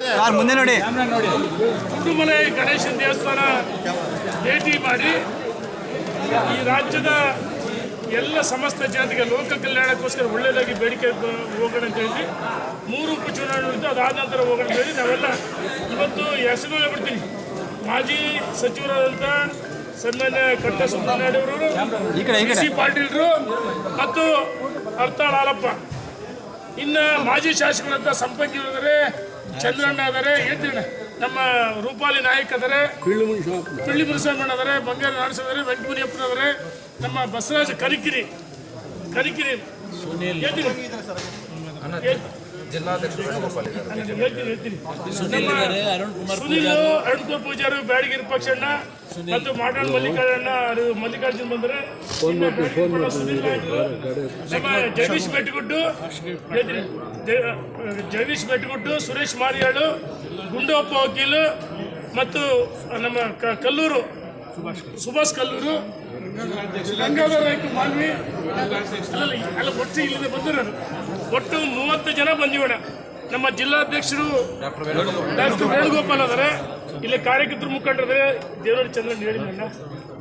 Sir ಮುಂದೆ ನೋಡಿ. ಕುಟುಂಬಲೆ ಗಣೇಶನ ದೇವಸ್ಥಾನ ಭೇಟಿ ಮಾಡಿ ಈ ರಾಜ್ಯದ ಎಲ್ಲ ಸಮಸ್ತ ಜನತೆಗೆ ಲೋಕ ಕಲ್ಯಾಣಕ್ಕೋಸ್ಕರ ಒಳ್ಳೆಯದಾಗಿ ಬೇಡಿಕೆ ಹೋಗೋಣ ಅಂತ ಹೇಳಿ ಮೂರು ಉಪಚುನಾವಣೆ ಇದ್ದು ಅದಾದ ನಂತರ ಹೋಗೋಣ ಅಂತ ಹೇಳಿ ನಾವೆಲ್ಲ ಇವತ್ತು ಹೆಸರು ಹೇಳ್ಬಿಡ್ತೀನಿ. ಮಾಜಿ ಸಚಿವರಾದಂಥ ಸನ್ಮಾನ್ಯ ಕಟ್ಟ ಕಡೆ ಸಿ ಪಾಟೀಲ್ರು ಮತ್ತು ಅರ್ತಾಳ್ ಹಾಲಪ್ಪ. ಇನ್ನು ಮಾಜಿ ಶಾಸಕರಂತ ಸಂಪಂಗಿ ಇದ್ದಾರೆ ಚಂದ್ರಣ್ಣ ಅದಾರೆ ಹೇಳ್ತೀನಿ ನಮ್ಮ ರೂಪಾಲಿ ನಾಯಕ್ ಅದಾರೆ ಪಿಳ್ಳಿ ಮುನಿಸ್ವಾಮಣ್ಣ ಅದಾರೆ ಬಂಗಾರ ನಾಡಸ್ ಅದಾರೆ ವೆಂಕಟಮುನಿಯಪ್ಪನ ಅದರೆ ನಮ್ಮ ಬಸವರಾಜ ಕರಿಕಿರಿ. ಕರಿಕಿರಿ. ಹೇಳ್ತೀನಿ. ನಮ್ಮ ಸುನೀಲ್ ಅರುಣ್ ಕುಮಾರ್ ಪೂಜಾರಿ ಬ್ಯಾಡಗಿರಿ ಪಕ್ಷಣ್ಣ ಮತ್ತು ಮಾಡಾಳ್ ಮಲ್ಲಿಕಾರ್ಜುನ ಮಲ್ಲಿಕಾರ್ಜುನ್ ಬಂದರೆ ಜಗದೀಶ್ ಬೆಟ್ಟಗುಡ್ಡು ಜಗದೀಶ್ ಬೆಟ್ಟಗುಡ್ಡು ಸುರೇಶ್ ಮಾರಿಯಾಳು ಗುಂಡಪ್ಪ ವಕೀಲು ಮತ್ತು ನಮ್ಮ ಕಲ್ಲೂರು ಸುಭಾಷ್ ಕಲ್ಲೂರು ಅಲ್ಲ ಒಟ್ಟು ಇಲ್ಲಿಂದ ಬಂದಿರೋದು ಒಟ್ಟು ಮೂವತ್ತು ಜನ ಬಂದಿವಣ ನಮ್ಮ ಜಿಲ್ಲಾಧ್ಯಕ್ಷರು ಡಾಕ್ಟರ್ ವೇಣುಗೋಪಾಲ್. ಅದಾರೆ ಇಲ್ಲಿ ಕಾರ್ಯಕರ್ತರು ಮುಖಂಡರಿದ್ದಾರೆ ದೇವರ ಚಂದ್ರನ್ ಹೇಳಿದ್ನಲ್ಲ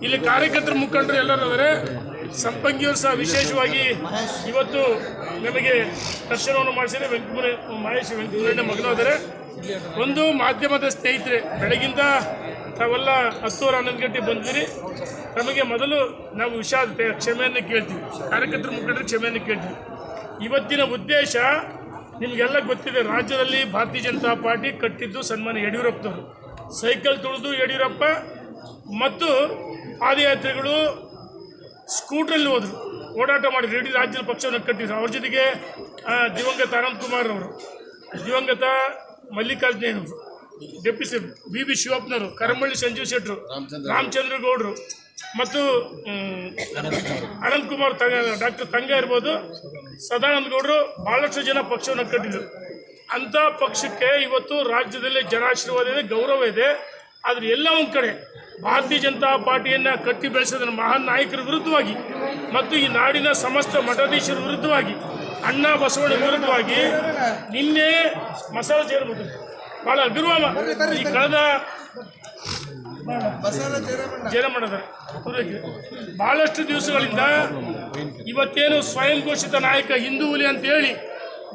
ಇಲ್ಲಿ ಕಾರ್ಯಕರ್ತರು ಮುಖಂಡರು ಎಲ್ಲರೂ ಅದಾರೆ ಸಂಪಂಗಿಯವರು ಸಹ ವಿಶೇಷವಾಗಿ ಇವತ್ತು ನಮಗೆ ದರ್ಶನವನ್ನು ಮಾಡಿಸಿದರೆ ವೆಂಕಟಮುನಿ ಮಹೇಶ್ ವೆಂಕಟಮುರಣ್ಣ ಮಗನಾದರೆ ಒಂದು ಮಾಧ್ಯಮದ ಸ್ನೇಹಿತರೆ, ಬೆಳಗಿಂದ ತಾವೆಲ್ಲ ಹತ್ತುವರೆ, ಹನ್ನೊಂದು ಗಂಟೆ ಬಂದಿರಿ ನಮಗೆ ಮೊದಲು ನಾವು ವಿಷಾದ ಕ್ಷಮೆಯನ್ನು ಕೇಳ್ತೀವಿ. ಕಾರ್ಯಕರ್ತರ ಮುಖಂಡರು ಕ್ಷಮೆಯನ್ನು ಕೇಳ್ತೀವಿ. ಇವತ್ತಿನ ಉದ್ದೇಶ ನಿಮಗೆಲ್ಲ ಗೊತ್ತಿದೆ, ರಾಜ್ಯದಲ್ಲಿ ಭಾರತೀಯ ಜನತಾ ಪಾರ್ಟಿ ಕಟ್ಟಿದ್ದು ಸನ್ಮಾನ ಯಡಿಯೂರಪ್ಪನವರು. ಸೈಕಲ್ ತುಳಿದು ಯಡಿಯೂರಪ್ಪ ಮತ್ತು ಪಾದಯಾತ್ರೆಗಳು ಸ್ಕೂಟ್ರಲ್ಲಿ ಹೋದರು. ಓಡಾಟ ಮಾಡಿದ್ರು ಇಡೀ ರಾಜ್ಯದ ಪಕ್ಷವನ್ನು ಕಟ್ಟಿದ್ರು ಅವ್ರ ಜೊತೆಗೆ ದಿವಂಗತ ಅನಂತ್ ಕುಮಾರ್ ಅವರು. ದಿವಂಗತ ಮಲ್ಲಿಕಾರ್ಜುನಯ್ಯನವರು ಡೆಪ್ಟಿ ಸಿ ಬಿ ಬಿ ಶಿವಪ್ಪನವರು ಕರಮಳ್ಳಿ ಸಂಜೀವ್ ಶೆಟ್ಟರು ರಾಮಚಂದ್ರ ಗೌಡರು ಮತ್ತು ಅನಂತಕುಮಾರ್ ಅನಂತ್ ಕುಮಾರ್ ತಂಗ ಡಾಕ್ಟರ್ ತಂಗ ಇರ್ಬೋದು. ಸದಾನಂದ ಗೌಡರು ಭಾಳಷ್ಟು ಜನ ಪಕ್ಷವನ್ನು ಕಟ್ಟಿದ್ರು. ಅಂಥ ಪಕ್ಷಕ್ಕೆ ಇವತ್ತು ರಾಜ್ಯದಲ್ಲಿ ಜನಾಶೀರ್ವಾದ ಇದೆ ಗೌರವ ಇದೆ. ಆದರೆ ಎಲ್ಲ ಒಂದು ಕಡೆ ಭಾರತೀಯ ಜನತಾ ಪಾರ್ಟಿಯನ್ನು ಕಟ್ಟಿ ಬೆಳೆಸಿದ ಮಹಾನ್ ನಾಯಕರ ವಿರುದ್ಧವಾಗಿ ಮತ್ತು ಈ ನಾಡಿನ ಸಮಸ್ತ ಮಠಾಧೀಶರ ವಿರುದ್ಧವಾಗಿ, ಅಣ್ಣ ಬಸವಣ್ಣ ವಿರುದ್ಧವಾಗಿ ನಿನ್ನೆ ಮಸಾಲ ಸೇರ್ಬೋದು ಭಾಳ ಅಭಿರ್ವಾಮ, ಈ ಕಳೆದ ಜಯರಮಣ್ಣದ ಬಹಳಷ್ಟು ದಿವಸಗಳಿಂದ ಇವತ್ತೇನು ಸ್ವಯಂ ಘೋಷಿತ ನಾಯಕ ಹಿಂದೂ ಹುಲಿ ಅಂತೇಳಿ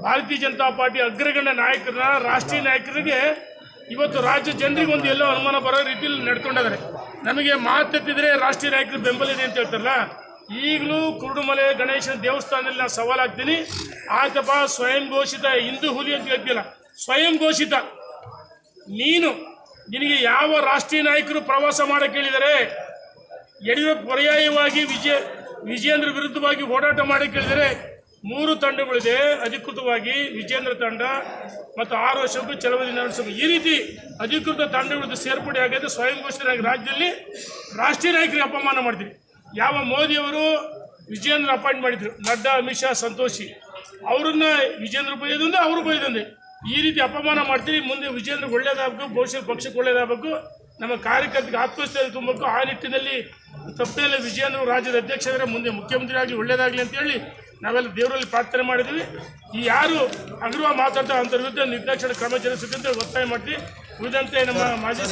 ಭಾರತೀಯ ಜನತಾ ಪಾರ್ಟಿ ಅಗ್ರಗಣ್ಯ ನಾಯಕರ ರಾಷ್ಟ್ರೀಯ ನಾಯಕರಿಗೆ ಇವತ್ತು ರಾಜ್ಯ ಜನರಿಗೆ ಒಂದು ಎಲ್ಲೋ ಅನುಮಾನ ಬರೋ ರೀತಿಯಲ್ಲಿ ನಡ್ಕೊಂಡಿದ್ದಾರೆ ನಮಗೆ ಮಾತೆತ್ತಿದ್ರೆ ರಾಷ್ಟ್ರೀಯ ನಾಯಕರು ಬೆಂಬಲ ಇದೆ ಅಂತ ಹೇಳ್ತಾರಲ್ಲ, ಈಗಲೂ ಕುರುಡುಮಲೆ ಗಣೇಶನ ದೇವಸ್ಥಾನದಲ್ಲಿ ನಾನು ಸವಾಲಾಗ್ತೀನಿ. ಆತಪ್ಪ ಸ್ವಯಂ ಘೋಷಿತ ಹಿಂದೂ ಹುಲಿ ಅಂತ ಹೇಳ್ತಿಲ್ಲ ಸ್ವಯಂ ಘೋಷಿತ ನೀನು, ನಿನಗೆ ಯಾವ ರಾಷ್ಟ್ರೀಯ ನಾಯಕರು ಪ್ರವಾಸ ಮಾಡಕ್ಕೆ ಕೇಳಿದರೆ ಯಡಿಯೂರಪ್ಪ ಪರ್ಯಾಯವಾಗಿ ವಿಜಯ, ವಿಜಯೇಂದ್ರ ವಿರುದ್ಧವಾಗಿ ಹೋರಾಟ ಮಾಡಿ ಹೇಳಿದರೆ? ಮೂರು ತಂಡಗಳಿದೆ. ಅಧಿಕೃತವಾಗಿ ವಿಜೇಂದ್ರ ತಂಡ ಮತ್ತು ಆರು ವರ್ಷಕ್ಕೂ ಚಲವದಿ ನಡೆಸಬೇಕು ಈ ರೀತಿ ಅಧಿಕೃತ ತಂಡಗಳದ್ದು ಸೇರ್ಪಡೆ ಆಗಿದೆ ಸ್ವಯಂ ಘೋಷಿತರಾಗಿ ರಾಜ್ಯದಲ್ಲಿ ರಾಷ್ಟ್ರೀಯ ನಾಯಕರಿಗೆ ಅಪಮಾನ ಮಾಡ್ತೀವಿ ಯಾವ ಮೋದಿಯವರು ವಿಜೇಂದ್ರ ಅಪಾಯಿಂಟ್ ಮಾಡಿದ್ರು. ನಡ್ಡಾ, ಅಮಿತ್ ಶಾ, ಸಂತೋಷಿ. ಅವರನ್ನ ವಿಜೇಂದ್ರ ಬೈದಂದೆ ಅವರು ಬೈದಂದೆ ಈ ರೀತಿ ಅಪಮಾನ ಮಾಡ್ತೀರಿ. ಮುಂದೆ ವಿಜೇಂದ್ರ ಒಳ್ಳೇದಾಗಬೇಕು ಭವಿಷ್ಯ ಪಕ್ಷಕ್ಕೆ ಒಳ್ಳೇದಾಗಬೇಕು. ನಮ್ಮ ಕಾರ್ಯಕರ್ತರಿಗೆ ಆತ್ಮಸ್ಥೈರ್ಯ ತುಂಬಬೇಕು. ಆ ನಿಟ್ಟಿನಲ್ಲಿ ತಪ್ಪೇಲೆ ವಿಜಯೇಂದ್ರ ರಾಜ್ಯದ ಅಧ್ಯಕ್ಷರ, ಮುಂದೆ ಮುಖ್ಯಮಂತ್ರಿ ಆಗಲಿ ಒಳ್ಳೇದಾಗಲಿ ಅಂತೇಳಿ ನಾವೆಲ್ಲ ದೇವರಲ್ಲಿ ಪ್ರಾರ್ಥನೆ ಮಾಡಿದ್ವಿ ಈ ಯಾರು ಅಗ್ರವ ಮಾತಾಡ್ತಾ ಅಂತ ವಿರುದ್ಧ ನಿರ್ದೇಶನ ಕ್ರಮ ಜರುಗಿಸಬೇಕಂತ ಒತ್ತಾಯ ಮಾಡ್ತೀವಿ ಉಳಿದಂತೆ ನಮ್ಮ ಮಾಜಿ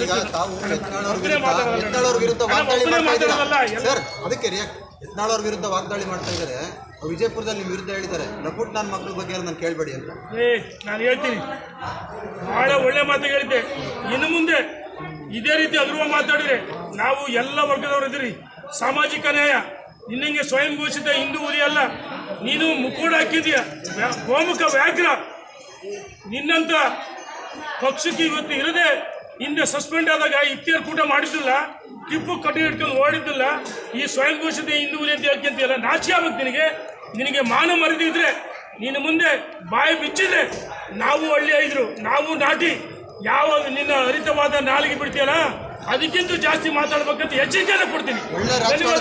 ಸರ್ ಅದಕ್ಕೆ ರಿಯಾಕ್ಟ್ ಯತ್ನಾಳ್ ಅವ್ರ ವಿರುದ್ಧ ವಾಗ್ದಾಳಿ ಮಾಡ್ತಾ ಇದ್ದಾರೆ. ವಿಜಯಪುರದಲ್ಲಿ ನಿಮ್ಮ ವಿರುದ್ಧ ಹೇಳಿದ್ದಾರೆ. ಲಪುಟ್ ನನ್ನ ಮಕ್ಕಳ ಬಗ್ಗೆ ನಾನು ಕೇಳಬೇಡಿ ಅಂತ. ಏ ನಾನು ಹೇಳ್ತೀನಿ. ಬಹಳ ಒಳ್ಳೆ ಮಾತು ಹೇಳಿದ್ದೆ. ಇನ್ನು ಮುಂದೆ ಇದೇ ರೀತಿ ಅಗ್ರವ ಮಾತಾಡಿದ್ರೆ ನಾವು ಎಲ್ಲ ವರ್ಗದವರು ಇದ್ದೀರಿ. ಸಾಮಾಜಿಕ ನ್ಯಾಯ ನಿನ್ನಂಗೆ ಸ್ವಯಂ ಘೋಷಿತ ಹಿಂದೂ ಅಲ್ಲ ನೀನು ಮುಕ್ಕೋಡ ಹಾಕಿದೀಯ? ಗೋಮುಖ ವ್ಯಾಘ್ರ. ನಿನ್ನಂತ ಪಕ್ಷಕ್ಕೆ ಇವತ್ತು ಇರದೆ ಹಿಂದೆ ಸಸ್ಪೆಂಡ್ ಆದಾಗ ಇತ್ತೀರ್ ಕೂಟ ಮಾಡಿದ್ದಿಲ್ಲ, ಟಿಪ್ಪು ಕಟ್ಟಿ ಹಿಡ್ಕೊಂಡು ಓಡಿದ್ದಿಲ್ಲ, ಈ ಸ್ವಯಂ ಘೋಷಿತ ಹಿಂದೂ ಹುಲಿ ಅಂತ ಹೇಳ್ಕೊಂತೀಯಲ್ಲ ನಾಚಿ ಆಗ್ಬೇಕು ನಿನಗೆ. ನಿನಗೆ ಮಾನ ಮರೆದಿದ್ರೆ, ನಿನ್ನ ಮುಂದೆ ಬಾಯಿ ಬಿಚ್ಚಿದ್ರೆ ನಾವು ಹಳ್ಳಿ ಐದ್ರು ನಾವು ನಾಟಿ. ಯಾವಾಗ ನಿನ್ನ ಹರಿತವಾದ ನಾಲಿಗೆ ಬಿಡ್ತೀಯಲ್ಲ? ಅದಕ್ಕಿಂತ ಜಾಸ್ತಿ ಮಾತಾಡ್ಬೇಕಂತ ಎಚ್ಚರಿಕೆಯನ್ನು ಕೊಡ್ತೀನಿ. ಧನ್ಯವಾದ